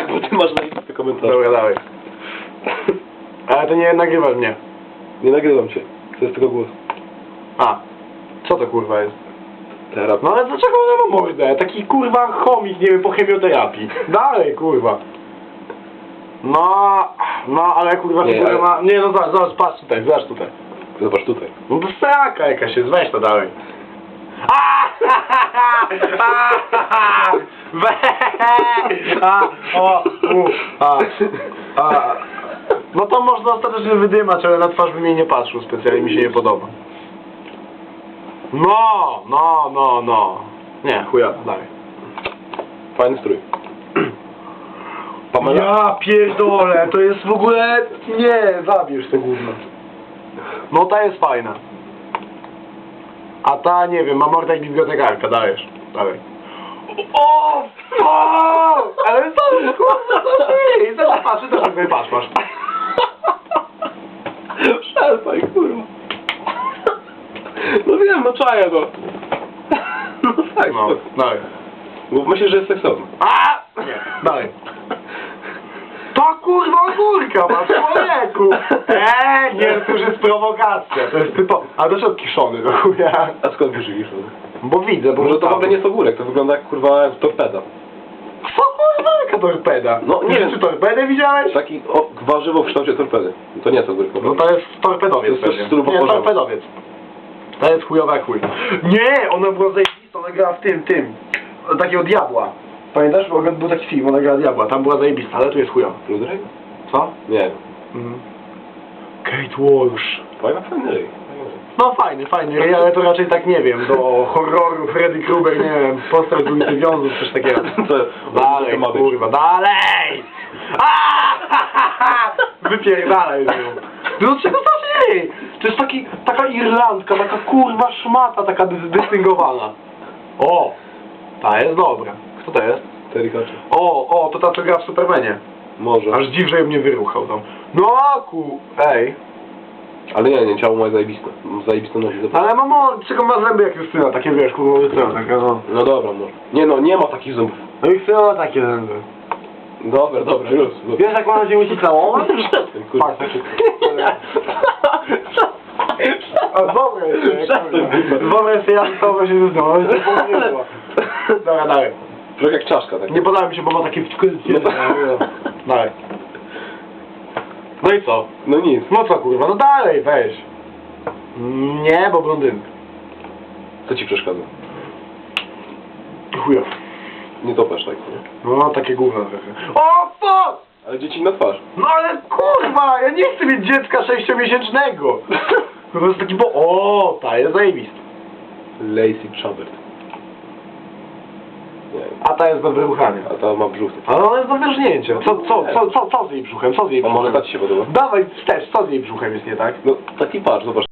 Tak, bo ty masz zajebisty komentarz. Dobra, dawaj. Ale to nie nagrywasz mnie. Nie nagrywam cię. To jest tylko głos. A, co to kurwa jest? Teraz. No ale dlaczego on ma mordę? Taki kurwa chomik, nie wiem, po chemioterapii. Dalej, kurwa. No, no, ale kurwa Nie, figura ale- ma... Nie, no zobacz, zobacz, patrz tutaj, zobacz tutaj. Zobacz tutaj. No to straka jakaś jest, weź to dalej. A, o, u, a, a. No to można ostatecznie wydymać, ale na twarz bym jej nie patrzył specjalnie, mi się nie podoba. No, no, no, no. Nie, chuja, dalej. Fajny strój. Pamela? Ja pierdolę, to jest w ogóle... Nie, zabierz to gówno. No ta jest fajna. A ta, nie wiem, ma mordę jak bibliotekarka, dajesz. Dalej. O, o, ale co, kurwa, co ty? Zaraz patrzę, też jakby patrz, masz. Przestań, kurwa. No wiem, no czaję to. No tak, No, no. Bo myślę, że jest seksowny. A! Nie, dalej. To kurwa górka ma, człowieku! Eee, nie, to już jest prowokacja, to jest typo... A dlaczego kiszony do chuja? A skąd wiesz, że? Bo widzę, bo Może to w ogóle nie jest ogórek, to wygląda jak kurwa torpeda. Co kurwa, jaka torpeda? No, nie Czy wiem. Czy torpedę widziałeś? Taki o, warzywo w kształcie torpedy. To nie jest ogórek. No to jest torpedowiec To jest pewnie. Nie, torpedowiec. To jest chujowa chuj. Nie, ona była zajebista, ona grała w tym, tym. Takiego diabła. Pamiętasz? Bo Był taki film, ona grała diabła, tam była zajebista, ale tu jest chujowa. Ludrek? Co? Nie. Mhm. Kate Walsh. Fajna, fajny ryj. No fajny, fajny, ryj, ale to raczej tak nie wiem, do horroru Freddy Krueger, nie wiem, postać z ulicy Wiązów, coś takiego. To, Dalej, to ma być. kurwa, dalej! A! Wypierdalaj z nią. No czego to się To jest taki, taka irlandka, taka kurwa szmata, taka dys dystyngowana. O! Ta jest dobra. Kto to jest? Terry Hatcher. O, o, to ta co gra w Supermanie. Może. Aż dziw, że mnie wyruchał tam. No ku... Ej. Ale nie, nie, ciało ma zajebiste. Zajebiste nogi. Ale mamo, czego ma zęby jak Justyna, takie wiesz, kurwa Justyna, takie no. No dobra, może. Nie no, nie ma takich zębów. No i Justyna ma takie zęby. Dobra, dobra, już. Wiesz jak ona się musi całować? Przestań, kurwa. Patrz. A jest, nie? Przestań, kurwa. Ja to się pomyliło. Dobra, dalej. Trochę jak czaszka, tak? Nie podoba mi się, bo ma takie wciukolcie. No. Dalej. No i co? No nic. No co kurwa, no dalej, weź. Nie, bo blondynka. Co ci przeszkadza? Chujowo. Nie topasz tak, nie? No, takie gówno trochę. O, fuck! Ale dzieci na twarz. No ale kurwa, ja nie chcę mieć dziecka sześciomiesięcznego. Po prostu taki, bo... O, ta jest zajebista. Lacey Chabert. A ta jest do wyruchania. A ta ma brzuch. Ale ona jest do wyrżnięcia. Co, co, co, co, co z jej brzuchem? Co z jej A brzuchem? może ta ci się podoba? Dawaj wstecz, co z jej brzuchem jest nie tak? No taki patrz, zobacz.